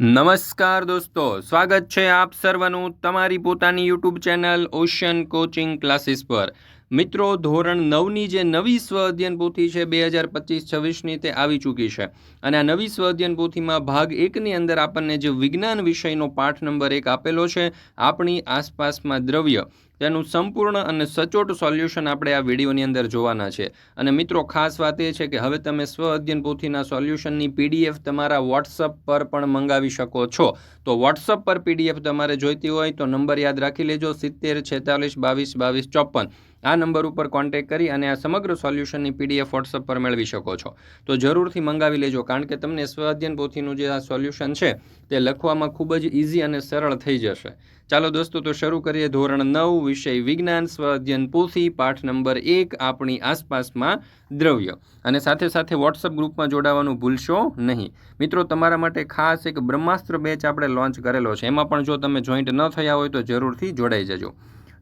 નમસ્કાર દોસ્તો, સ્વાગત છે આપ સર્વનું તમારી પોતાની YouTube channel ocean coaching classes પર. મિત્રો, ધોરણ નવની જે નવી સ્વ અધ્યયન પોથી છે બે હજાર પચીસ છવ્વીસની તે આવી ચૂકી છે. અને આ નવી સ્વ અધ્યયન પોથીમાં ભાગ એકની અંદર આપણને જે વિજ્ઞાન વિષયનો પાઠ નંબર એક આપેલો છે, આપણી આસપાસમાં દ્રવ્ય. તેનું સંપૂર્ણ અને સચોટ સોલ્યુશન આપણે આ વિડીયોની અંદર જોવાના છે. અને મિત્રો, ખાસ વાત એ છે કે હવે તમે સ્વ અધ્યયન પોથીના સોલ્યુશનની પીડીએફ તમારા વોટ્સઅપ પર પણ મંગાવી શકો છો. તો વોટ્સઅપ પર પીડીએફ તમારે જોઈતી હોય તો નંબર યાદ રાખી લેજો, સિત્તેર છેતાલીસ બાવીસ બાવીસ ચોપન. આ નંબર ઉપર કોન્ટેક કરી અને આ સમગ્ર સોલ્યુશનની પીડીએફ વોટ્સઅપ પર મેળવી શકો છો. તો જરૂરથી મંગાવી લેજો, કારણ કે તમને સ્વ અધ્યયન પોથીનું જે આ સોલ્યુશન છે, તે લખવામાં ખૂબ જ ઇઝી અને સરળ થઈ જશે. ચાલો દોસ્તો, તો શરૂ કરીએ ધોરણ નવ, વિષય વિજ્ઞાન સ્વ અધ્યયન પોથી, પાઠ નંબર એક, આપણી આસપાસમાં દ્રવ્ય. અને સાથે સાથે વોટ્સઅપ ગ્રુપમાં જોડાવાનું ભૂલશો નહીં. મિત્રો, તમારા માટે ખાસ એક બ્રહ્માસ્ત્ર બેચ આપણે લોન્ચ કરેલો છે. એમાં પણ જો તમે જોઈન્ટ ન થયા હોય તો જરૂરથી જોડાઈ જજો.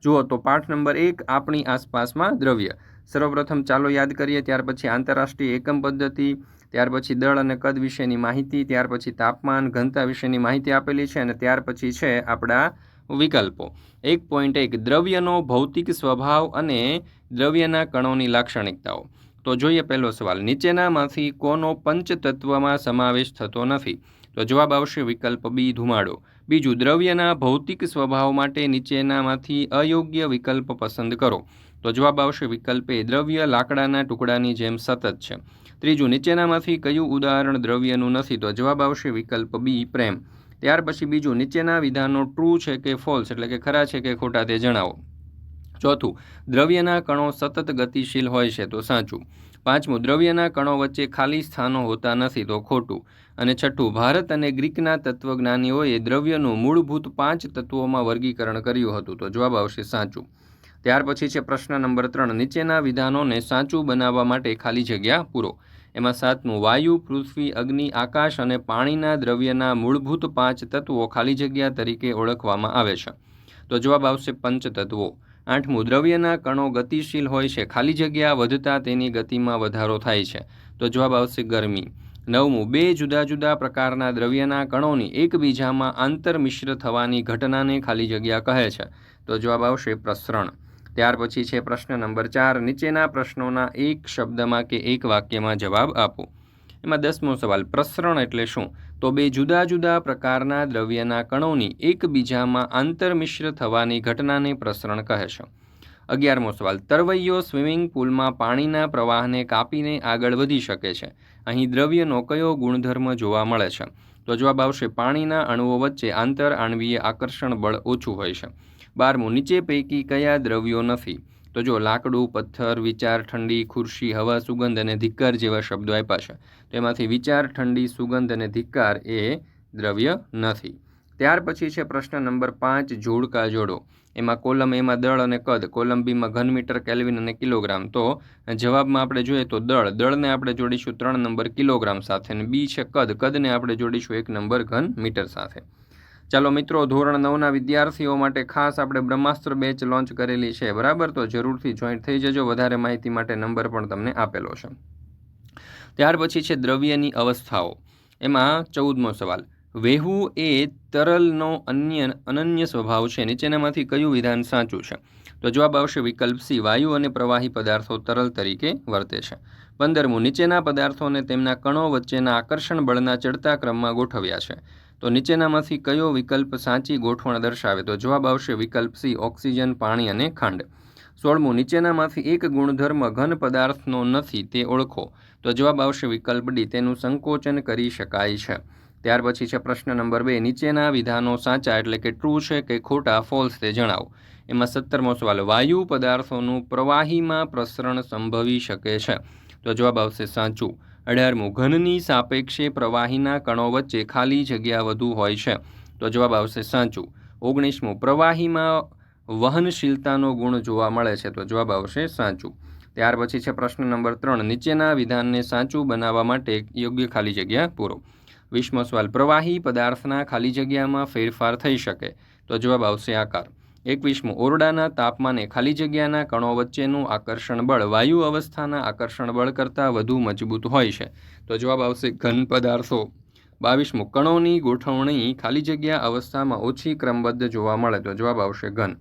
જુઓ તો પાઠ નંબર એક, આપણી આસપાસમાં દ્રવ્ય. સર્વપ્રથમ ચાલો યાદ કરીએ, ત્યાર પછી આંતરરાષ્ટ્રીય એકમ પદ્ધતિ, ત્યાર પછી દળ અને કદ વિશેની માહિતી, ત્યાર પછી તાપમાન, ઘનતા વિશેની માહિતી આપેલી છે અને ત્યાર પછી છે આપણા વિકલ્પો. એક પોઈન્ટ એક, દ્રવ્યનો ભૌતિક સ્વભાવ અને દ્રવ્યના કણોની લાક્ષણિકતાઓ. તો જોઈએ પહેલો સવાલ, નીચેનામાંથી કોનો પંચતત્વમાં સમાવેશ થતો નથી? તો જવાબ આવશે વિકલ્પ બી, ધુમાડો. બીજું, દ્રવ્યના ભૌતિક સ્વભાવ માટે નીચેનામાંથી અયોગ્ય વિકલ્પ પસંદ કરો. તો જવાબ આવશે વિકલ્પ એ દ્રવ્ય લાકડાના ટુકડાની જેમ સતત છે. ત્રીજું, નીચેનામાંથી કયું ઉદાહરણ દ્રવ્યનું નથી? તો જવાબ આવશે વિકલ્પ બી, પ્રેમ. ત્યાર પછી બીજું, નીચેના વિધાનો ટ્રુ છે કે ફોલ્સ એટલે કે ખરા છે કે ખોટા તે જણાવો. ચોથું, દ્રવ્યના કણો સતત ગતિશીલ હોય છે તો સાચું. પાંચમું, દ્રવ્યના કણો વચ્ચે ખાલી સ્થાનો હોતા નથી તો ખોટું. અને છઠ્ઠું, ભારત અને ગ્રીકના તત્વજ્ઞાનીઓએ દ્રવ્યનું મૂળભૂત પાંચ તત્વોમાં વર્ગીકરણ કર્યું હતું. તો જવાબ આવશે સાચું. ત્યાર પછી છે પ્રશ્ન નંબર ત્રણ. નીચેના વિધાનોને સાચું બનાવવા માટે ખાલી જગ્યા પૂરો. એમાં સાતમું, વાયુ, પૃથ્વી, અગ્નિ, આકાશ અને પાણીના દ્રવ્યના મૂળભૂત પાંચ તત્વો ખાલી જગ્યા તરીકે ઓળખવામાં આવે છે. તો જવાબ આવશે પંચતત્વો. આઠમું, દ્રવ્યના કણો ગતિશીલ હોય છે. ખાલી જગ્યા વધતા તેની ગતિમાં વધારો થાય છે. તો જવાબ આવશે ગરમી. નવમું, બે જુદા જુદા પ્રકારના દ્રવ્યના કણોની એકબીજામાં આંતરમિશ્ર થવાની ઘટનાને ખાલી જગ્યા કહે છે. તો જવાબ આવશે પ્રસરણ. ત્યાર પછી છે પ્રશ્ન નંબર ચાર. નીચેના પ્રશ્નોના એક શબ્દમાં કે એક વાક્યમાં જવાબ આપો. એમાં દસમો સવાલ, પ્રસરણ એટલે શું? તો બે જુદા જુદા પ્રકારના દ્રવ્યના કણોની એકબીજામાં આંતરમિશ્ર થવાની ઘટનાને પ્રસરણ કહે છે. અગિયારમો સવાલ, તરવૈયો સ્વિમિંગ પુલમાં પાણીના પ્રવાહને કાપીને આગળ વધી શકે છે. અહીં દ્રવ્યનો કયો ગુણધર્મ જોવા મળે છે? તો જવાબ આવશે, પાણીના અણુઓ વચ્ચે આંતર આણવીય આકર્ષણ બળ ઓછું હોય છે. બારમું, નીચે પૈકી કયા દ્રવ્યો નથી? તો જો લાકડું, પથ્થર, વિચાર, ઠંડી, ખુરશી, હવા, સુગંધ અને ધિક્કાર જેવા શબ્દો આપ્યા છે, તો એમાંથી વિચાર, ઠંડી, સુગંધ અને ધિક્કાર એ દ્રવ્ય નથી. ત્યાર પછી છે પ્રશ્ન નંબર પાંચ, જોડકા જોડો. એમાં કોલમ એમાં દળ અને કદ, કોલમ બીમાં ઘન મીટર, કેલ્વિન અને કિલોગ્રામ. તો જવાબમાં આપણે જોઈએ તો દળ, દળને આપણે જોડીશું ત્રણ નંબર કિલોગ્રામ સાથે અને બી છે કદ, કદને આપણે જોડીશું એક નંબર ઘન મીટર સાથે. ચાલો મિત્રો, ધોરણ નવના વિદ્યાર્થીઓ માટે ખાસ આપણે બ્રહ્માસ્ત્ર બેચ લોન્ચ કરેલી છે. બરાબર? તો જરૂરથી જોઈન્ટ થઈ જજો. વધારે માહિતી માટે નંબર પણ તમને આપેલો છે. ત્યાર પછી છે દ્રવ્યની અવસ્થાઓ. એમાં ચૌદમો સવાલ. વહેવું એ તરલનો અન્ય અનન્ય સ્વભાવ છે, નીચેનામાંથી કયું વિધાન સાચું છે? તો જવાબ આવશે વિકલ્પ સી, વાયુ અને પ્રવાહી પદાર્થો તરલ તરીકે વર્તે છે. પંદરમું, નીચેના પદાર્થોને તેમના કણો વચ્ચેના આકર્ષણ બળના ચડતા ક્રમમાં ગોઠવ્યા છે. તો નીચેનામાંથી કયો વિકલ્પ સાચી ગોઠવણ દર્શાવે? તો જવાબ આવશે વિકલ્પ સી, ઓક્સિજન, પાણી અને ખાંડ. સોળમું, નીચેનામાંથી એક ગુણધર્મ ઘન પદાર્થનો નથી, તે ઓળખો. તો જવાબ આવશે વિકલ્પ ડી, તેનું સંકોચન કરી શકાય છે. ત્યાર પછી છે પ્રશ્ન નંબર બે, નીચેના વિધાનો સાચા એટલે કે ટ્રુ છે કે ખોટા ફોલ્સ તે જણાવો. એમાં સત્તરમો સવાલ, વાયુ પદાર્થોનું પ્રવાહીમાં પ્રસરણ સંભવી શકે છે? તો જવાબ આવશે સાચું. અઢારમું, ઘનની સાપેક્ષે પ્રવાહીના કણો વચ્ચે ખાલી જગ્યા વધુ હોય છે? તો જવાબ આવશે સાચું. ઓગણીસમું, પ્રવાહીમાં વહનશીલતાનો ગુણ જોવા મળે છે? તો જવાબ આવશે સાચું. ત્યાર પછી છે પ્રશ્ન નંબર ત્રણ, નીચેના વિધાનને સાચું બનાવવા માટે યોગ્ય ખાલી જગ્યા પૂરો. વીસમો સવાલ. પ્રવાહી પદાર્થના ખાલી જગ્યામાં ફેરફાર થઈ શકે. તો જવાબ આવશે આકાર. એકવીસમું ઓરડાના તાપમાને ખાલી જગ્યાના કણો વચ્ચેનું આકર્ષણ બળ વાયુ અવસ્થાના આકર્ષણ બળ કરતાં વધુ મજબૂત હોય છે. તો જવાબ આવશે ઘન પદાર્થો. બાવીસમું કણોની ગોઠવણી ખાલી જગ્યા અવસ્થામાં ઓછી ક્રમબદ્ધ જોવા મળે. તો જવાબ આવશે ઘન.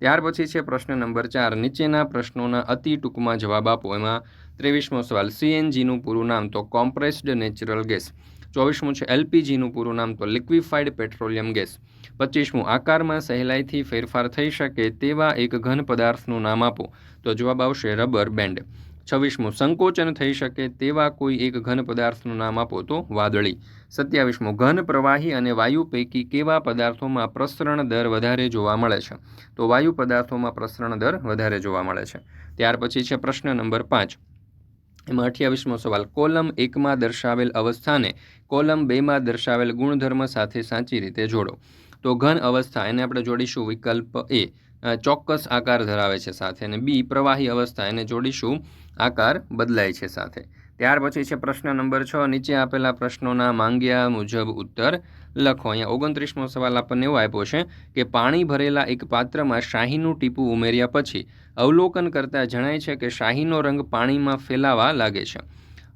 ત્યાર પછી છે પ્રશ્ન નંબર ચાર. નીચેના પ્રશ્નોના અતિ ટૂંકમાં જવાબ આપો. એમાં ત્રેવીસમો સવાલ. સીએનજીનું પૂરું નામ તો કોમ્પ્રેસ્ડ નેચરલ ગેસ ચોવીસમું છે એલપીજીનું પૂરું નામ તો લિક્વિફાઈડ પેટ્રોલિયમ ગેસ. પચીસમું આકારમાં સહેલાઈથી ફેરફાર થઈ શકે તેવા એક ઘન પદાર્થનું નામ આપો. તો જવાબ આવશે રબર બેન્ડ. છવ્વીસમું, સંકોચન થઈ શકે તેવા કોઈ એક ઘન પદાર્થનું નામ આપો તો વાદળી. સત્યાવીસમું, ઘન પ્રવાહી અને વાયુ પૈકી કેવા પદાર્થોમાં પ્રસરણ દર વધારે જોવા મળે છે? તો વાયુ પદાર્થોમાં પ્રસરણ દર વધારે જોવા મળે છે. ત્યાર પછી છે પ્રશ્ન નંબર પાંચ. એમાં અઠ્યાવીસમો સવાલ, કોલમ એકમાં દર્શાવેલ અવસ્થાને કોલમ બેમાં દર્શાવેલ ગુણધર્મ સાથે સાચી રીતે જોડો. તો ઘન અવસ્થા, એને આપણે જોડીશું વિકલ્પ એ. ચોક્કસ આકાર ધરાવે છે સાથે અને બી, પ્રવાહી અવસ્થા, એને જોડીશું આકાર બદલાય છે સાથે. ત્યાર પછી છે પ્રશ્ન નંબર છ. નીચે આપેલા પ્રશ્નોના માંગ્યા મુજબ ઉત્તર લખો. અહીંયા ઓગણત્રીસમો સવાલ આપણને એવો આપ્યો છે કે પાણી ભરેલા એક પાત્રમાં શાહીનું ટીપું ઉમેર્યા પછી અવલોકન કરતાં જણાય છે કે શાહીનો રંગ પાણીમાં ફેલાવા લાગે છે.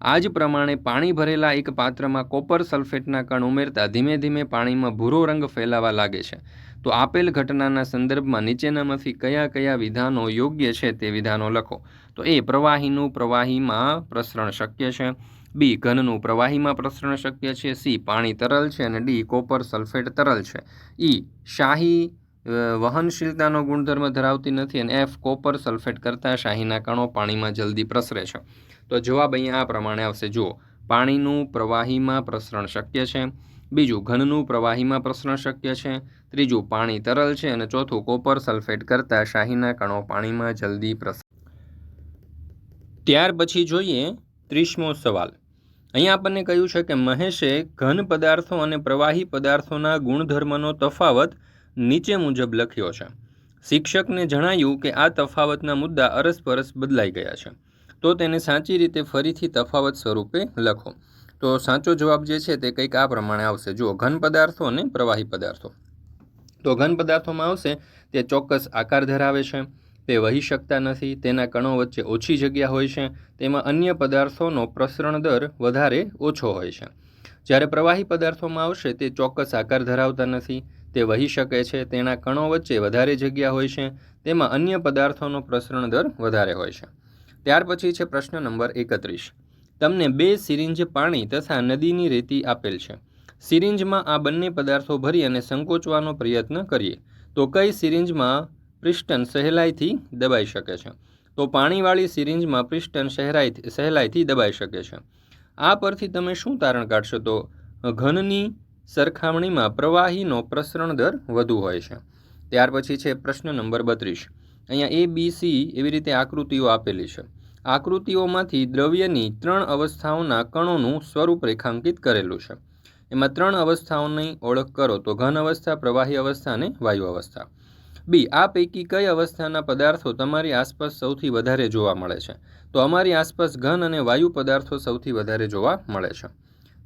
આ જ પ્રમાણે પાણી ભરેલા એક પાત્રમાં કોપર સલ્ફેટના કણ ઉમેરતા ધીમે ધીમે પાણીમાં ભૂરો રંગ ફેલાવા લાગે છે. તો આપેલ ઘટનાના સંદર્ભમાં નીચેનામાંથી કયા કયા વિધાનો યોગ્ય છે તે વિધાનો લખો. તો એ પ્રવાહીનું પ્રવાહીમાં પ્રસરણ શક્ય છે. બી ઘનનું પ્રવાહીમાં પ્રસરણ શક્ય છે. સી પાણી તરલ છે અને ડી કોપર સલ્ફેટ તરલ છે. ઈ શાહી વહનશીલતાનો ગુણધર્મ ધરાવતી નથી અને એફ કોપર સલ્ફેટ કરતાં શાહીના કણો પાણીમાં જલ્દી પ્રસરે છે. તો જવાબ અહીંયા આ પ્રમાણે આવશે. જુઓ, પાણીનું પ્રવાહીમાં પ્રસરણ શક્ય છે. બીજું, ઘનનું પ્રવાહીમાં પ્રસરણ શક્ય છે. ત્રીજું, પાણી તરલ છે. અને ચોથું, કોપર સલ્ફેટ કરતાં શાહીના કણો પાણીમાં જલ્દી પ્રસરે. ત્યાર પછી જોઈએ ત્રીસમો સવાલ. અહીંયા આપણને કહ્યું છે કે મહેશે ઘન પદાર્થો અને પ્રવાહી પદાર્થોના ગુણધર્મનો તફાવત નીચે મુજબ લખ્યો છે. શિક્ષકને જણાયું કે આ તફાવતના મુદ્દા અરસપરસ બદલાઈ ગયા છે. તો તેને સાચી રીતે ફરીથી તફાવત સ્વરૂપે લખો. તો સાચો જવાબ જે છે તે કંઈક આ પ્રમાણે આવશે. જુઓ, ઘન પદાર્થો અને પ્રવાહી પદાર્થો. તો ઘન પદાર્થોમાં આવશે, તે ચોક્કસ આકાર ધરાવે છે, તે વહી શકતા નથી, તેના કણો વચ્ચે ઓછી જગ્યા હોય છે, તેમાં અન્ય પદાર્થોનો પ્રસરણ દર વધારે ઓછો હોય છે. જ્યારે પ્રવાહી પદાર્થોમાં આવશે, તે ચોક્કસ આકાર ધરાવતા નથી તે વહી શકે છે. તેના કણો વચ્ચે વધારે જગ્યા હોય છે. તેમાં અન્ય પદાર્થોનો પ્રસરણ દર વધારે હોય છે. ત્યાર પછી છે પ્રશ્ન નંબર એકત્રીસ. તમને બે સિરિંજ પાણી તથા નદીની રેતી આપેલ છે. સિરિંજમાં આ બંને પદાર્થો ભરી અને સંકોચવાનો પ્રયત્ન કરીએ. તો કઈ સિરિંજમાં પ્રિસ્ટન સહેલાઈથી દબાઈ શકે છે? તો પાણીવાળી સિરિંજમાં પ્રિસ્ટન સહેલાઈ સહેલાઈથી દબાઈ શકે છે. આ પરથી તમે શું તારણ કાઢશો? તો ઘનની સરખામણીમાં પ્રવાહીનો પ્રસરણ દર વધુ હોય છે. ત્યાર પછી છે પ્રશ્ન નંબર બત્રીસ. અહીંયા એ બી સી એવી રીતે આકૃતિઓ આપેલી છે. આકૃતિઓમાંથી દ્રવ્યની ત્રણ અવસ્થાઓના કણોનું સ્વરૂપ રેખાંકિત કરેલું છે. એમાં ત્રણ અવસ્થાઓની ઓળખ કરો તો ઘન અવસ્થા, પ્રવાહી અવસ્થા અને વાયુ અવસ્થા. બી આ પૈકી કઈ અવસ્થાના પદાર્થો તમારી આસપાસ સૌથી વધારે જોવા મળે છે? તો અમારી આસપાસ ઘન અને વાયુ પદાર્થો સૌથી વધારે જોવા મળે છે.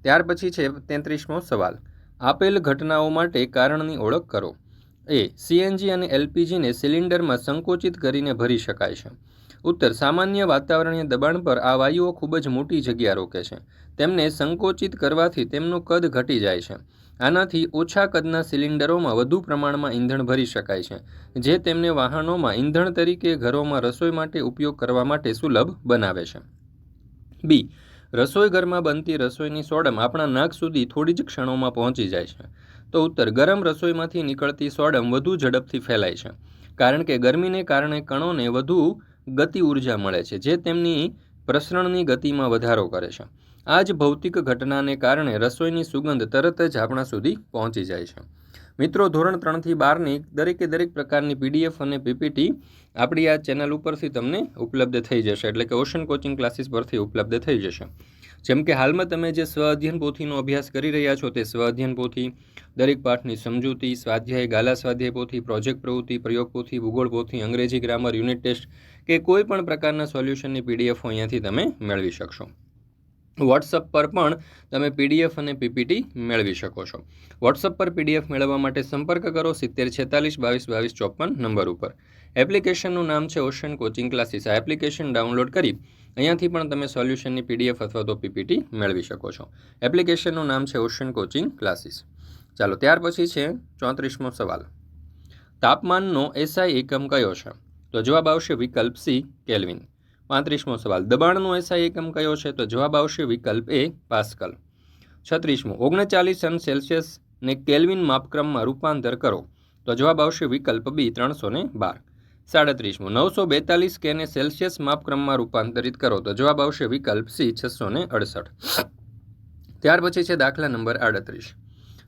ત્યાર પછી છે તેત્રીસમો સવાલ. આપેલ ઘટનાઓ માટે કારણની ઓળખ કરો. એ સીએનજી અને એલપીજીને સિલિન્ડરમાં સંકોચિત કરીને ભરી શકાય છે. ઉત્તર, સામાન્ય વાતાવરણીય દબાણ પર આ વાયુઓ ખૂબ જ મોટી જગ્યા રોકે છે. તેમને સંકોચિત કરવાથી તેમનું કદ ઘટી જાય છે. આનાથી ઓછા કદના સિલિન્ડરોમાં વધુ પ્રમાણમાં ઈંધણ ભરી શકાય છે, જે તેમને વાહનોમાં ઈંધણ તરીકે ઘરોમાં રસોઈ માટે ઉપયોગ કરવા માટે સુલભ બનાવે છે. બી રસોઈ ઘરમાં બનતી રસોઈની સોડમ આપણા નાક સુધી થોડી જ ક્ષણોમાં પહોંચી જાય છે. તો ઉત્તર, ગરમ રસોઈમાંથી નીકળતી સોડમ વધુ ઝડપથી ફેલાય છે. કારણ કે ગરમીને કારણે કણોને વધુ ગતિ ઊર્જા મળે છે, જે તેમની પ્રસરણની ગતિમાં વધારો કરે છે. આ જ ભૌતિક ઘટનાને કારણે રસોઈની સુગંધ તરત જ આપણા સુધી પહોંચી જાય છે. મિત્રો, ધોરણ ત્રણથી બારની દરેકે દરેક પ્રકારની પીડીએફ અને પીપીટી આપણી આ ચેનલ ઉપરથી તમને ઉપલબ્ધ થઈ જશે. એટલે કે ઓશન કોચિંગ ક્લાસીસ પરથી ઉપલબ્ધ થઈ જશે. જેમ કે હાલમાં તમે જે સ્વ અધ્યયન પોથીનો અભ્યાસ કરી રહ્યા છો તે સ્વ પોથી, દરેક પાઠની સમજૂતી, સ્વાધ્યાય, ગાલા સ્વાધ્યાય પોથી, પ્રોજેક્ટ પ્રવૃત્તિ, પ્રયોગ પોથી, ભૂગોળ પોથી, અંગ્રેજી ગ્રામર, યુનિટ ટેસ્ટ કે કોઈ પણ પ્રકારના સોલ્યુશનની પીડીએફ અહીંયાથી તમે મેળવી શકશો. વોટ્સઅપ પર પણ તમે પીડીએફ અને પીપીટી મેળવી શકો છો. વોટ્સઅપ પર પીડીએફ મેળવવા માટે સંપર્ક કરો સિત્તેર છેતાલીસ બાવીસ બાવીસ ચોપન નંબર ઉપર. એપ્લિકેશનનું નામ છે ઓશન કોચિંગ ક્લાસીસ આ એપ્લિકેશન ડાઉનલોડ કરી અહીંયાથી પણ તમે સોલ્યુશનની પીડીએફ અથવા તો પીપીટી મેળવી શકો છો. એપ્લિકેશનનું નામ છે ઓશન કોચિંગ ક્લાસીસ ચાલો, ત્યાર પછી છે ચોત્રીસમો સવાલ. તાપમાનનો એસઆઈ એકમ કયો છે? તો જવાબ આવશે વિકલ્પ સી, કેલ્વિન. પાંત્રીસમો સવાલ. દબાણનો એસઆઈ એકમ કયો છે? તો જવાબ આવશે વિકલ્પ એ, પાસ્કલ. છત્રીસમો, ઓગણચાલીસ અંશ સેલ્સિયસને કેલ્વિન માપક્રમમાં રૂપાંતર કરો. તો જવાબ આવશે વિકલ્પ બી, ત્રણસો ને બાર. સાડત્રીસમો, નવસો બેતાલીસ કેને સેલ્સિયસ માપક્રમમાં રૂપાંતરિત કરો. તો જવાબ આવશે વિકલ્પ સી, છસો ને અડસઠ. ત્યાર પછી છે દાખલા નંબર આડત્રીસ.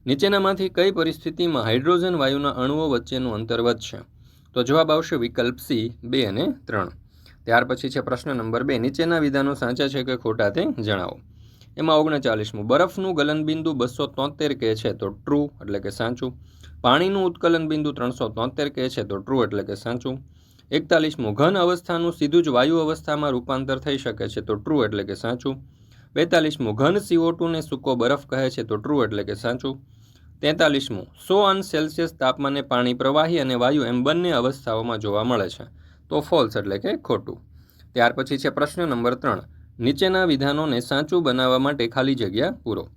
નીચેનામાંથી કઈ પરિસ્થિતિમાં હાઇડ્રોજન વાયુના અણુઓ વચ્ચેનું અંતર વધશે? તો જવાબ આવશે વિકલ્પ સી, બે અને ત્રણ. ત્યાર પછી છે પ્રશ્ન નંબર બે. નીચેના વિધાનો સાચા છે કે ખોટા તે જણાવો. એમાં ઓગણચાલીસમું. બરફનું ગલનબિંદુ બસો તોતેર કે છે તો ટ્રુ એટલે કે સાચું. પાણીનું ઉત્કલન બિંદુ ત્રણસો તોતેર કે છે તો ટ્રુ એટલે કે સાચું. એકતાલીસમું. ઘન અવસ્થાનું સીધું જ વાયુ અવસ્થામાં રૂપાંતર થઈ શકે છે તો ટ્રુ એટલે કે સાચું. બેતાલીસમું. ઘન સીઓ ટુને સૂકો બરફ કહે છે તો ટ્રુ એટલે કે સાચું. તેતાલીસમું. સો અંશ સેલ્સિયસ તાપમાને પાણી પ્રવાહી અને વાયુ એમ બંને અવસ્થાઓમાં જોવા મળે છે. તો ફોલ્સ એટલે કે ખોટું. ત્યાર પછી છે પ્રશ્ન નંબર ત્રણ. નીચેના વિધાનોને સાચું બનાવવા માટે ખાલી જગ્યા પૂરો.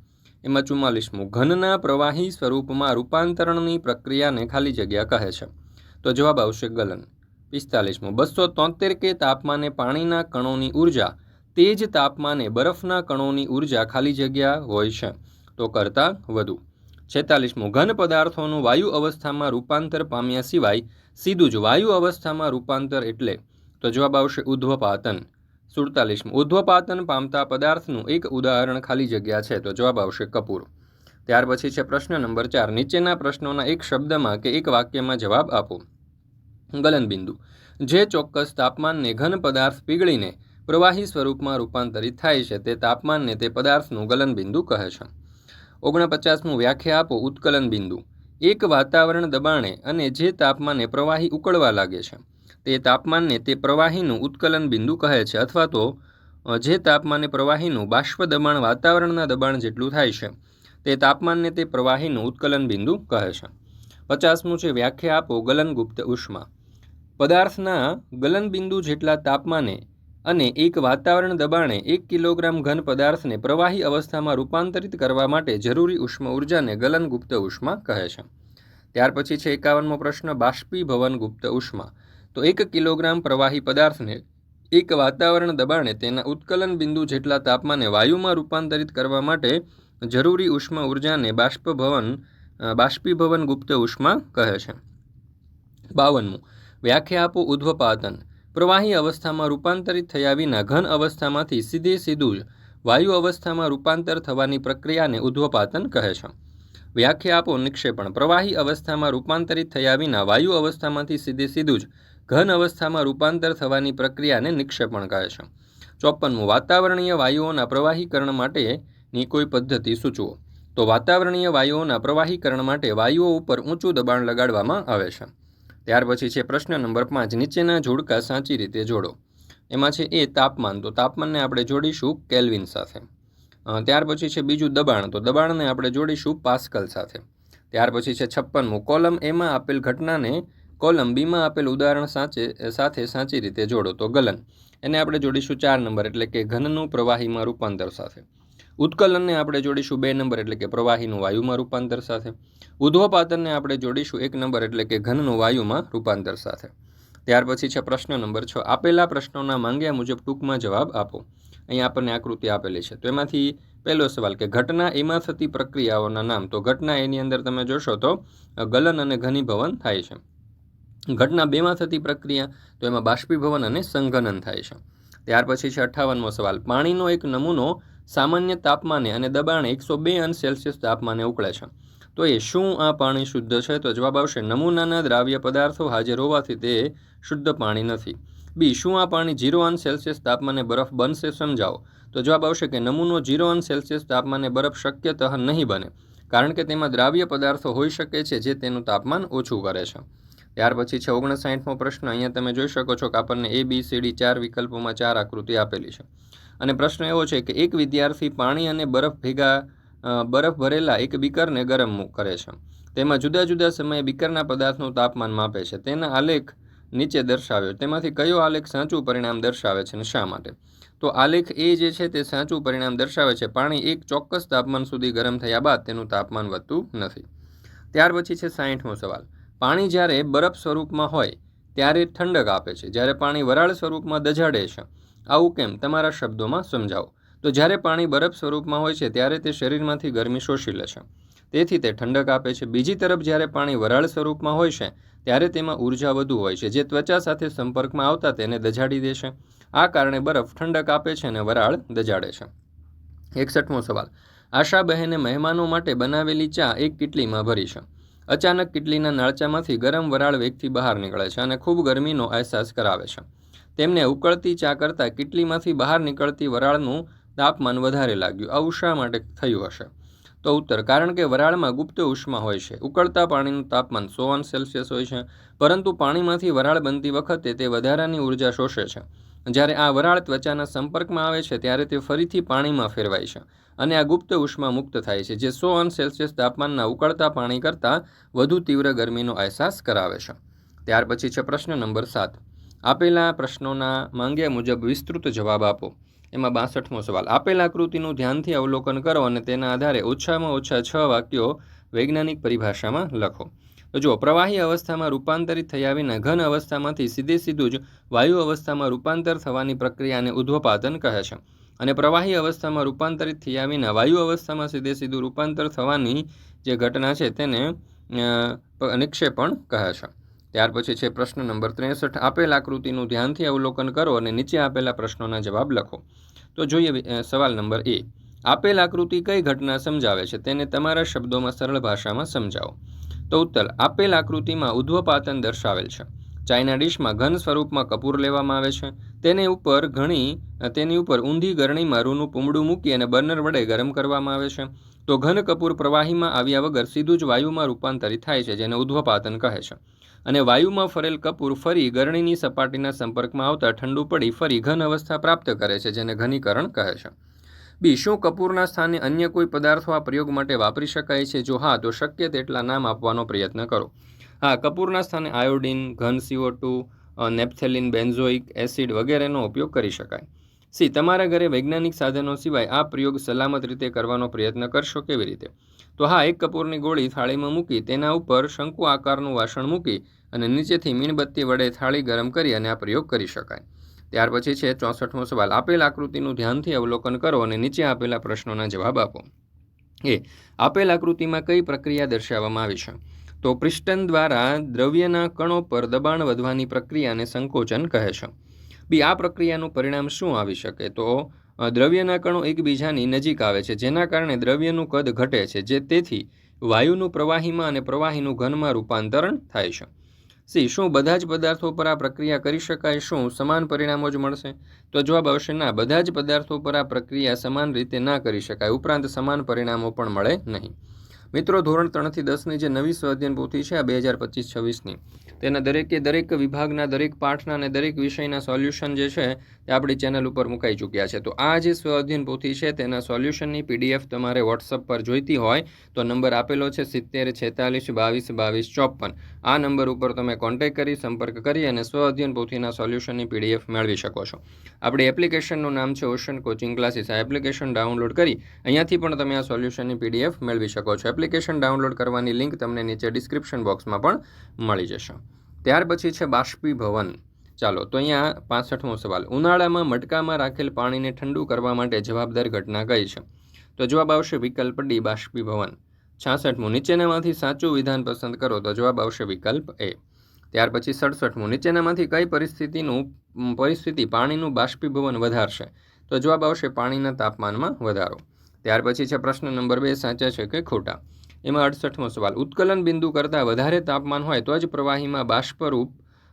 એમાં ચુમ્માલીસમું. ઘનના પ્રવાહી સ્વરૂપમાં રૂપાંતરણની પ્રક્રિયાને ખાલી જગ્યા કહે છે. તો જવાબ આવશે ગલન. પિસ્તાલીસમું. બસો તોતેર કે તાપમાને પાણીના કણોની ઊર્જા. તે જ તાપમાને બરફના કણોની ઊર્જા ખાલી જગ્યા હોય છે. તો કરતાં વધુ. છેતાલીસમું. ઘન પદાર્થોનું વાયુ અવસ્થામાં રૂપાંતર પામ્યા સિવાય સીધું જ વાયુ અવસ્થામાં રૂપાંતર એટલે તો જવાબ આવશે ઉધ્વપાતન સુડતાલીસમું. ઉધ્વપાતન પામતા પદાર્થનું એક ઉદાહરણ ખાલી જગ્યા છે તો જવાબ આવશે કપૂર. ત્યાર પછી છે પ્રશ્ન નંબર ચાર. નીચેના પ્રશ્નોના એક શબ્દમાં કે એક વાક્યમાં જવાબ આપો. ગલનબિંદુ. જે ચોક્કસ તાપમાનને ઘન પદાર્થ પીગળીને પ્રવાહી સ્વરૂપમાં રૂપાંતરિત થાય છે તે તાપમાનને તે પદાર્થનું ગલનબિંદુ કહે છે. ઓગણપચાસમું. વ્યાખ્યા આપો ઉત્કલન બિંદુ એક વાતાવરણ દબાણે અને જે તાપમાને પ્રવાહી ઉકળવા લાગે છે, તે તાપમાનને તે પ્રવાહીનું ઉત્કલન બિંદુ કહે છે અથવા તો જે તાપમાને પ્રવાહીનું બાષ્પ દબાણ વાતાવરણના દબાણ જેટલું થાય છે, તે તાપમાનને તે પ્રવાહીનું ઉત્કલન બિંદુ કહે છે. પચાસમું છે, વ્યાખ્યા આપો ગલનગુપ્ત ઉષ્મા. પદાર્થના ગલનબિંદુ જેટલા તાપમાને અને એક વાતાવરણ દબાણે એક કિલોગ્રામ ઘન પદાર્થને પ્રવાહી અવસ્થામાં રૂપાંતરિત કરવા માટે જરૂરી ઉષ્મ ઉર્જાને ગલનગુપ્ત ઉષ્મા કહે છે. ત્યાર પછી છે એકાવનમો પ્રશ્ન, બાષ્પીભવન ગુપ્ત ઉષ્મા. તો એક કિલોગ્રામ પ્રવાહી પદાર્થને એક વાતાવરણ દબાણે તેના ઉત્કલન બિંદુ જેટલા તાપમાને વાયુમાં રૂપાંતરિત કરવા માટે જરૂરી ઉષ્મા ઉર્જાને બાષ્પભવન બાષ્પીભવન ગુપ્ત ઉષ્મા કહે છે. બાવનમું. વ્યાખ્યા આપો ઉધ્વપાતન પ્રવાહી અવસ્થામાં રૂપાંતરિત થયા વિના ઘન અવસ્થામાંથી સીધે સીધું જ વાયુ અવસ્થામાં રૂપાંતર થવાની પ્રક્રિયાને ઉધ્વપાતન કહે છે. વ્યાખ્યા આપો, નિક્ષેપણ. પ્રવાહી અવસ્થામાં રૂપાંતરિત થયા વિના વાયુ અવસ્થામાંથી સીધે સીધું જ ઘન અવસ્થામાં રૂપાંતર થવાની પ્રક્રિયાને નિક્ષેપણ કહે છે. ચોપનમું વાતાવરણીય વાયુઓના પ્રવાહીકરણ માટેની કોઈ પદ્ધતિ સૂચવો. તો વાતાવરણીય વાયુઓના પ્રવાહીકરણ માટે વાયુઓ ઉપર ઊંચું દબાણ લગાડવામાં આવે છે. ત્યાર પછી છે પ્રશ્ન નંબર પાંચ, નીચેના જોડકા સાચી રીતે જોડો. એમાં છે એ તાપમાન, તો તાપમાનને આપણે જોડીશું કેલ્વિન સાથે. ત્યાર પછી છે બીજું દબાણ, તો દબાણને આપણે જોડીશું પાસ્કલ સાથે. ત્યાર પછી છે છપ્પનમું, કોલમ એમાં આપેલ ઘટનાને કોલમ બીમાં આપેલ ઉદાહરણ સાચે, સાથે સાચી રીતે જોડો, તો ગલન. એને આપણે જોડીશું ચાર નંબર, એટલે કે ઘનનું પ્રવાહીમાં રૂપાંતર સાથે. ઉત્કલનને આપણે જોડીશું બે નંબર એટલે કે પ્રવાહીનું વાયુમાં રૂપાંતર સાથે. ઉધ્વપાતનને આપણે જોડીશું એક નંબર એટલે કે ઘનનું વાયુમાં રૂપાંતર સાથે. ત્યાર પછી છે પ્રશ્ન નંબર છ. આપેલા પ્રશ્નોના માંગ્યા મુજબ ટૂંકમાં જવાબ આપો. અહીંયા આપણને આકૃતિ આપેલી છે. તો એમાંથી પહેલો સવાલ કે ઘટના એમાં થતી પ્રક્રિયાઓના નામ. તો ઘટના એની અંદર તમે જોશો તો ગલન અને ઘનીભવન થાય છે. ઘટના બેમાં થતી પ્રક્રિયા, તો એમાં બાષ્પીભવન અને સંઘનન થાય છે. ત્યાર પછી છે અઠ્ઠાવનમો સવાલ. પાણીનો એક નમૂનો સામાન્ય તાપમાને અને દબાણે એકસો બે અંશ સેલ્સિયસ તાપમાને ઉકળે છે. તો એ શું આ પાણી શુદ્ધ છે? તો જવાબ આવશે, નમૂનાના દ્રાવ્ય પદાર્થો હાજર હોવાથી તે શુદ્ધ પાણી નથી. બી, શું આ પાણી જીરો અંશ સેલ્સિયસ તાપમાને બરફ બનશે સમજાવો. તો જવાબ આવશે કે નમૂનો જીરો અંશ સેલ્સિયસ તાપમાને બરફ શક્યતઃ નહીં બને, કારણ કે તેમાં દ્રાવ્ય પદાર્થો હોઈ શકે છે જે તેનું તાપમાન ઓછું કરે છે. ત્યાર પછી છે ઓગણસાઠમો પ્રશ્ન, અહીંયા તમે જોઈ શકો છો કે આપણને એ બી સી ડી ચાર વિકલ્પોમાં ચાર આકૃતિ આપેલી છે. અને પ્રશ્ન એવો છે કે એક વિદ્યાર્થી પાણી અને બરફ ભેગા બરફ ભરેલા એક બીકરને ગરમ કરે છે. તેમાં જુદા જુદા સમયે બીકરના પદાર્થનું તાપમાન માપે છે. તેના આલેખ નીચે દર્શાવ્યો. તેમાંથી કયો આલેખ સાચું પરિણામ દર્શાવે છે અને શા માટે? તો આલેખ એ જે છે તે સાચું પરિણામ દર્શાવે છે. પાણી એક ચોક્કસ તાપમાન સુધી ગરમ થયા બાદ તેનું તાપમાન વધતું નથી. ત્યાર પછી છે સાહીઠમો સવાલ. પાણી જ્યારે બરફ સ્વરૂપમાં હોય, ત્યારે ઠંડક આપે છે. જ્યારે પાણી વરાળ સ્વરૂપમાં દજાડે છે આવું કેમ? તમારા શબ્દોમાં સમજાવો. તો જ્યારે પાણી બરફ સ્વરૂપમાં હોય છે, ત્યારે તે શરીરમાંથી ગરમી શોષી લે છે. તેથી તે ઠંડક આપે છે. બીજી તરફ જ્યારે પાણી વરાળ સ્વરૂપમાં હોય છે, ત્યારે તેમાં ઊર્જા વધુ હોય છે. જે ત્વચા સાથે સંપર્કમાં આવતા તેને દજાડી દેશે આ કારણે બરફ ઠંડક આપે છે અને વરાળ દજાડે છે. એકસઠમો સવાલ. આશાબહેને મહેમાનો માટે બનાવેલી ચા એક કિટલીમાં ભરી છે. અચાનક કિટલીના નાળચામાંથી ગરમ વરાળ વેગથી બહાર નીકળે છે અને ખૂબ ગરમીનો અહેસાસ કરાવે છે. તેમને ઉકળતી ચા કરતાં કિટલીમાંથી બહાર નીકળતી વરાળનું તાપમાન વધારે લાગ્યું. આવું શા માટે થયું હશે? તો ઉત્તર, કારણ કે વરાળમાં ગુપ્ત ઉષ્મા હોય છે. ઉકળતા પાણીનું તાપમાન સો અંશ સેલ્સિયસ હોય છે, પરંતુ પાણીમાંથી વરાળ બનતી વખતે તે વધારાની ઊર્જા શોષે છે. જ્યારે આ વરાળ ત્વચાના સંપર્કમાં આવે છે, ત્યારે તે ફરીથી પાણીમાં ફેરવાય છે અને આ ગુપ્ત ઉષ્મા મુક્ત થાય છે, જે સો અંશ સેલ્સિયસ તાપમાનના ઉકળતા પાણી કરતાં વધુ તીવ્ર ગરમીનો અહેસાસ કરાવે છે. ત્યાર પછી છે પ્રશ્ન નંબર સાત. આપેલા પ્રશ્નોના માંગ્યા મુજબ વિસ્તૃત જવાબ આપો. એમાં બાસઠમો સવાલ. આપેલ આકૃતિનું ધ્યાનથી અવલોકન કરો અને તેના આધારે ઓછામાં ઓછા છ વાક્યો વૈજ્ઞાનિક પરિભાષામાં લખો. તો જુઓ, પ્રવાહી અવસ્થામાં રૂપાંતરિત થયા વિના ઘન અવસ્થામાંથી સીધે સીધું જ વાયુ અવસ્થામાં રૂપાંતર થવાની પ્રક્રિયાને ઉદ્વપાતન કહે છે. અને પ્રવાહી અવસ્થામાં રૂપાંતરિત થયા વિના વાયુ અવસ્થામાં સીધે સીધું રૂપાંતર થવાની જે ઘટના છે તેને નિક્ષેપણ કહે છે. ત્યાર પછી છે પ્રશ્ન નંબર ત્રેસઠ. આપેલ આકૃતિનું ધ્યાનથી અવલોકન કરો અને નીચે આપેલા પ્રશ્નોના જવાબ લખો. તો જોઈએ સવાલ નંબર એ. આપેલ આકૃતિ કઈ ઘટના સમજાવે છે? તેને તમારા શબ્દોમાં સરળ ભાષામાં સમજાવો. તો ઉત્તર, આપેલ આકૃતિમાં ઉધ્વપાતન દર્શાવેલ છે. ચાઇના ડીશમાં ઘન સ્વરૂપમાં કપૂર લેવામાં આવે છે. તેની ઉપર ઘણી તેની ઉપર ઊંધી ગરણીમાં રૂનું પૂમડું મૂકી અને બર્નર વડે ગરમ કરવામાં આવે છે. તો ઘન કપૂર પ્રવાહીમાં આવ્યા વગર સીધું જ વાયુમાં રૂપાંતરિત થાય છે, જેને ઉધ્વપાતન કહે છે. અને વાયુમાં ફરેલ કપૂર ફરી ગરણીની સપાટીના સંપર્કમાં આવતા ઠંડુ પડી ફરી ઘન અવસ્થા પ્રાપ્ત કરે છે, જેને ઘનીકરણ કહે છે. બી, શું કપૂરના સ્થાને અન્ય કોઈ પદાર્થો આ પ્રયોગ માટે વાપરી શકાય છે? જો હા, તો શક્ય તેટલા નામ આપવાનો પ્રયત્ન કરો. હા, કપૂરના સ્થાને આયોડિન, ઘન C O two naphthalene, benzoic acid વગેરેનો ઉપયોગ કરી શકાય. સી, તમારા ઘરે વૈજ્ઞાનિક સાધનો સિવાય આ પ્રયોગ સલામત રીતે કરવાનો પ્રયત્ન કરશો કેવી રીતે? તો હા, એક કપૂરની ગોળી થાળીમાં મૂકી, તેના ઉપર શંકુ આકારનું વાસણ મૂકી અને નીચેથી મીણબત્તી વડે થાળી ગરમ કરી અને આ પ્રયોગ કરી શકાય. ત્યાર પછી છે, ચોસઠમો સવાલ. આપેલ આકૃતિનું ધ્યાનથી અવલોકન કરો અને નીચે આપેલા પ્રશ્નોના જવાબ આપો. એ, આપેલ આકૃતિમાં કઈ પ્રક્રિયા દર્શાવવામાં આવી છે? તો પ્રિસ્ટન દ્વારા દ્રવ્યના કણો પર દબાણ વધવાની પ્રક્રિયાને સંકોચન કહે છે. બી, આ પ્રક્રિયાનું પરિણામ શું આવી શકે? તો દ્રવ્યના કણો એકબીજાની નજીક આવે છે, જેના કારણે દ્રવ્યનું કદ ઘટે છે, જે તેથી વાયુનું પ્રવાહીમાં અને પ્રવાહીનું ઘનમાં રૂપાંતરણ થાય છે. સી, શું બધા જ પદાર્થો પર આ પ્રક્રિયા કરી શકાય? શું સમાન પરિણામો જ મળશે? તો જવાબ આવશે ના, બધા જ પદાર્થો પર આ પ્રક્રિયા સમાન રીતે ના કરી શકાય, ઉપરાંત સમાન પરિણામો પણ મળે નહીં. મિત્રો, ધોરણ ત્રણથી દસની જે નવી સ્વાધ્યન પોથી છે, આ બે હજાર પચીસ છવ્વીસની. તેના દરેકે, દરેક વિભાગના, દરેક પાઠના અને દરેક વિષયના સોલ્યુશન જે છે તે આપણી ચેનલ ઉપર મુકાઈ ચૂક્યા છે. તો આ જે સ્વાધ્યન પોથી છે તેના સોલ્યુશનની પીડીએફ તમારે વોટ્સઅપ પર જોઈતી હોય તો નંબર આપેલો છે સિત્તેર, છેતાલીસ, બાવીસ બાવીસ, ચોપન. આ નંબર ઉપર તમે કોન્ટેક કરી, સંપર્ક કરી અને સ્વ અધ્યયન પોથીના સોલ્યુશનની પીડીએફ મેળવી શકો છો. આપણી એપ્લિકેશનનું નામ છે ઓશન કોચિંગ ક્લાસીસ. આ એપ્લિકેશન ડાઉનલોડ કરી અહીંયાથી પણ તમે આ સોલ્યુશનની પીડીએફ મેળવી શકો છો. એપ્લિકેશન ડાઉનલોડ કરવાની લિંક તમને નીચે ડિસ્ક્રિપ્શન બોક્સમાં પણ મળી જશે. ત્યાર પછી છે બાષ્પીભવન ચાલો, તો અહીંયા પાસઠમો સવાલ. ઉનાળામાં મટકામાં રાખેલ પાણીને ઠંડુ કરવા માટે જવાબદાર ઘટના કઈ છે? તો જવાબ આવશે વિકલ્પ ડી બાષ્પીભવન છાસઠમું, નીચેનામાંથી સાચું વિધાન પસંદ કરો, તો જવાબ આવશે વિકલ્પ એ. ત્યાર પછી સડસઠમું, નીચેનામાંથી કઈ પરિસ્થિતિનું પરિસ્થિતિ પાણીનું બાષ્પીભવન વધારશે? તો જવાબ આવશે પાણીના તાપમાનમાં વધારો. ત્યાર પછી છે પ્રશ્ન નંબર બે સાચા છે કે ખોટા? એમાં અડસઠમો સવાલ. ઉત્કલન બિંદુ કરતાં વધારે તાપમાન હોય તો જ પ્રવાહીમાં બાષ્પરૂપ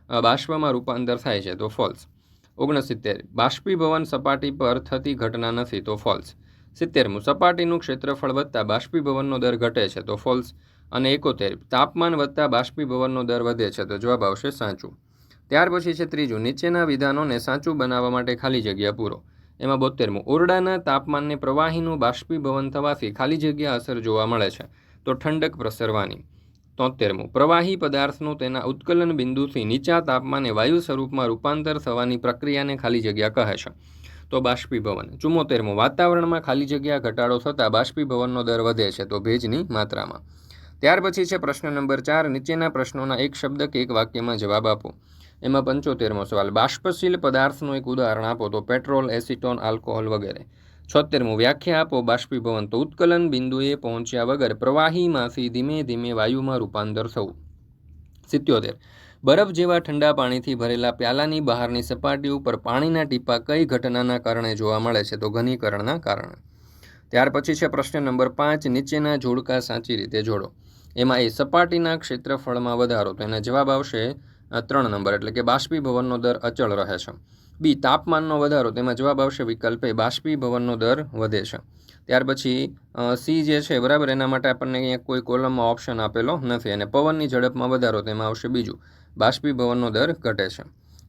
બાષ્પમાં રૂપાંતર થાય છે. તો ફોલ્સ ઓગણસિત્તેર. બાષ્પીભવન સપાટી પર થતી ઘટના નથી તો ફોલ્સ સિત્તેરમું. સપાટીનું ક્ષેત્રફળ વધતા બાષ્પીભવનનો દર ઘટે છે તો ફોલ્સ અને એકોતેર. તાપમાન વધતા બાષ્પીભવનનો દર વધે છે તો જવાબ આવશે સાચું. ત્યાર પછી છે ત્રીજું. નીચેના વિધાનોને સાચું બનાવવા માટે ખાલી જગ્યા પૂરો. એમાં બોતેરમું. ઓરડાના તાપમાનને પ્રવાહીનું બાષ્પીભવન થવાથી ખાલી જગ્યા અસર જોવા મળે છે. તો ઠંડક પ્રસરવાની. તોતેરમું, પ્રવાહી પદાર્થનું તેના ઉત્કલન બિંદુથી નીચા તાપમાને વાયુ સ્વરૂપમાં રૂપાંતર થવાની પ્રક્રિયાને ખાલી જગ્યા કહે છે. તો બાષ્પીભવન, ચુમ્મોતેરમું, વાતાવરણમાં ખાલી જગ્યા ઘટાડો થતાં બાષ્પીભવનનો દર વધે છે, તો ભેજની માત્રામાં. ત્યાર પછી છે પ્રશ્ન નંબર ચાર, નીચેના પ્રશ્નોના એક શબ્દ કે એક વાક્યમાં જવાબ આપો. એમાં પંચોતેરમો સવાલ, બાષ્પશીલ પદાર્થનું એક ઉદાહરણ આપો, તો પેટ્રોલ, એસિટોન, આલ્કોહોલ વગેરે. છોતેરમું વ્યાખ્યા, આપો બાષ્પીભવન તો ઉત્કલન, બિંદુએ પહોંચ્યા વગર પ્રવાહીમાંથી ધીમે ધીમે વાયુમાં રૂપાંતર થવું. સિત્યોતેર. બરફ જેવા ઠંડા પાણીથી ભરેલા પ્યાલાની બહારની સપાટી ઉપર પાણીના ટીપા કઈ ઘટનાના કારણે જોવા મળે છે? તો ઘનીકરણના કારણે. ત્યાર પછી છે પ્રશ્ન નંબર પાંચ, નીચેના જોડકા સાચી રીતે જોડો. એમાં એ સપાટીના ક્ષેત્રફળમાં વધારો, તો એના જવાબ આવશે ત્રણ નંબર, એટલે કે બાષ્પીભવનનો દર અચળ રહે છે. બી તાપમાનનો વધારો, તેમાં જવાબ આવશે વિકલ્પ એ બાષ્પીભવનનો દર વધે છે. ત્યાર પછી સી જે છે, બરાબર? એના માટે આપણને અહીંયા કોઈ કોલમમાં ઓપ્શન આપેલો નથી અને પવનની ઝડપમાં વધારો, તેમાં આવશે બીજું. બાષ્પીભવનનો દર ઘટે છે.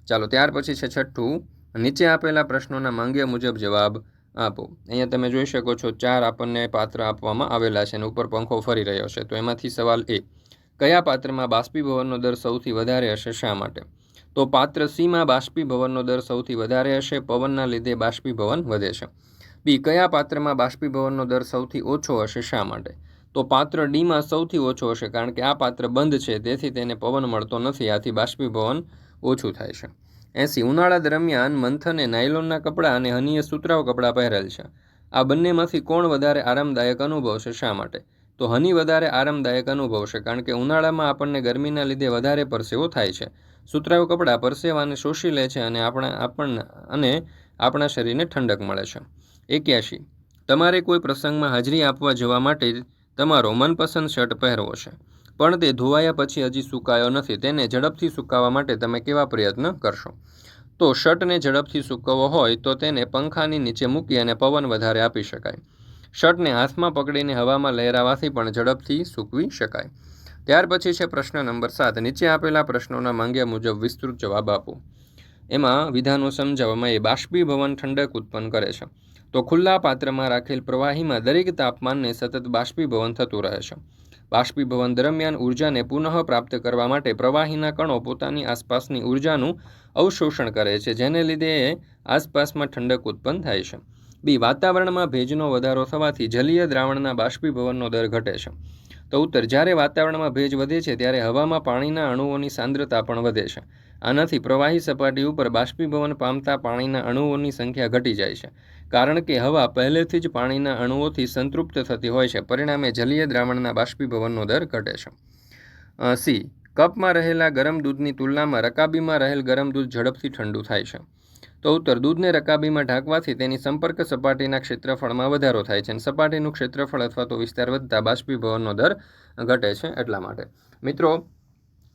ચાલો, ત્યાર પછી છે છઠ્ઠું. નીચે આપેલા પ્રશ્નોના માંગ્યા મુજબ જવાબ આપો. અહીંયા તમે જોઈ શકો છો, ચાર આપણને પાત્ર આપવામાં આવેલા છે અને ઉપર પંખો ફરી રહ્યો છે. તો એમાંથી સવાલ એ, કયા પાત્રમાં બાષ્પીભવનનો દર સૌથી વધારે હશે, શા માટે? તો પાત્ર સીમાં બાષ્પીભવનનો દર સૌથી વધારે હશે, પવનના લીધે બાષ્પીભવન વધે છે. બી, કયા પાત્રમાં બાષ્પીભવનનો દર સૌથી ઓછો હશે, શા માટે? તો પાત્ર ડીમાં સૌથી ઓછો હશે, કારણ કે આ પાત્ર બંધ છે, તેથી તેને પવન મળતો નથી, આથી બાષ્પીભવન ઓછું થાય છે. એસી, ઉનાળા દરમિયાન મંથને નાયલોનના કપડાં અને હનીએ સુતરાઉ કપડાં પહેરેલ છે. આ બંનેમાંથી કોણ વધારે આરામદાયક અનુભવશે, શા માટે? તો હની વધારે આરામદાયક અનુભવશે, કારણ કે ઉનાળામાં આપણને ગરમીના લીધે વધારે પરસેવો થાય છે. સુતરાઉ કપડાં પરસેવાને શોષી લે છે અને આપણા આપણને અને આપણા શરીરને ઠંડક મળે છે. એક્યાશી. તમારે કોઈ પ્રસંગમાં હાજરી આપવા જવા માટે તમારો મનપસંદ શર્ટ પહેરવો છે. પણ તે ધોવાયા પછી હજી સુકાયો નથી. તેને ઝડપથી સુકાવવા માટે તમે કેવા પ્રયત્ન કરશો? તો શર્ટને ઝડપથી સૂકવવો હોય તો તેને પંખાની નીચે મૂકી અને પવન વધારે આપી શકાય. શર્ટને હાથમાં પકડીને હવામાં લહેરાવાથી પણ ઝડપથી સૂકવી શકાય. ત્યાર પછી છે પ્રશ્ન નંબર સાત. નીચે આપેલા પ્રશ્નોના માંગ્યા મુજબ વિસ્તૃત જવાબ આપો. એમાં વિધાનો સમજાવવામાં એ બાષ્પીભવન ઠંડક ઉત્પન્ન કરે છે. તો ખુલ્લા પાત્રમાં રાખેલ પ્રવાહીમાં દરેક તાપમાનને સતત બાષ્પીભવન થતું રહે છે. બાષ્પીભવન દરમિયાન ઉર્જાને પુનઃ પ્રાપ્ત કરવા માટે પ્રવાહીના કણો પોતાની આસપાસની ઉર્જાનું અવશોષણ કરે છે, જેને લીધે આસપાસમાં ઠંડક ઉત્પન્ન થાય છે. બી, વાતાવરણમાં ભેજનો વધારો થવાથી જલીય દ્રાવણના બાષ્પીભવનનો દર ઘટે છે. તો ઉત્તર જ્યારે વાતાવરણમાં ભેજ વધે છે, ત્યારે હવામાં પાણીના અણુઓની સાંદ્રતા પણ વધે છે. આનાથી પ્રવાહી સપાટી ઉપર બાષ્પીભવન પામતા પાણીના અણુઓની સંખ્યા ઘટી જાય છે. કારણ કે હવા પહેલેથી જ પાણીના અણુઓથી સંતૃપ્ત થતી હોય છે. પરિણામે જલીય દ્રાવણના બાષ્પીભવનનો દર ઘટે છે. સી. કપમાં રહેલા ગરમ દૂધની તુલનામાં રકાબીમાં રહેલ ગરમ દૂધ ઝડપથી ઠંડુ થાય છે. તો ઉત્તર, દૂધને રકાબીમાં ઢાંકવાથી તેની સંપર્ક સપાટીના ક્ષેત્રફળમાં વધારો થાય છે અને સપાટીનું ક્ષેત્રફળ અથવા તો વિસ્તાર વધતા બાષ્પીભવનનો દર ઘટે છે એટલા માટે. મિત્રો,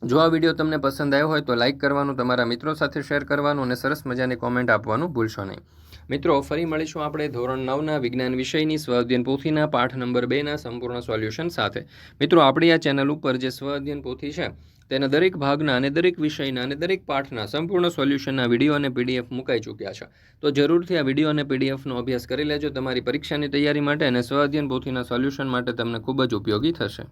જો આ વીડિયો તમને પસંદ આવ્યો હોય તો લાઇક કરવાનું, તમારા મિત્રો સાથે શેર કરવાનું અને સરસ મજાની કોમેન્ટ આપવાનું ભૂલશો નહીં. મિત્રો, ફરી મળીશું આપણે ધોરણ નવના વિજ્ઞાન વિષયની સ્વ અધ્યયન પોથીના પાઠ નંબર બેના સંપૂર્ણ સોલ્યુશન સાથે. મિત્રો, આપણી આ ચેનલ ઉપર જે સ્વ અધ્યયન પોથી છે તેના દરેક ભાગના અને દરેક વિષયના અને દરેક પાઠના સંપૂર્ણ સોલ્યુશનના વીડિયો અને પીડીએફ મુકાઈ ચૂક્યા છે. તો જરૂરથી આ વીડિયો અને પીડીએફનો અભ્યાસ કરી લેજો. તમારી પરીક્ષાની તૈયારી માટે અને સ્વ અધ્યયન પોથીના સોલ્યુશન માટે તમને ખૂબ જ ઉપયોગી થશે.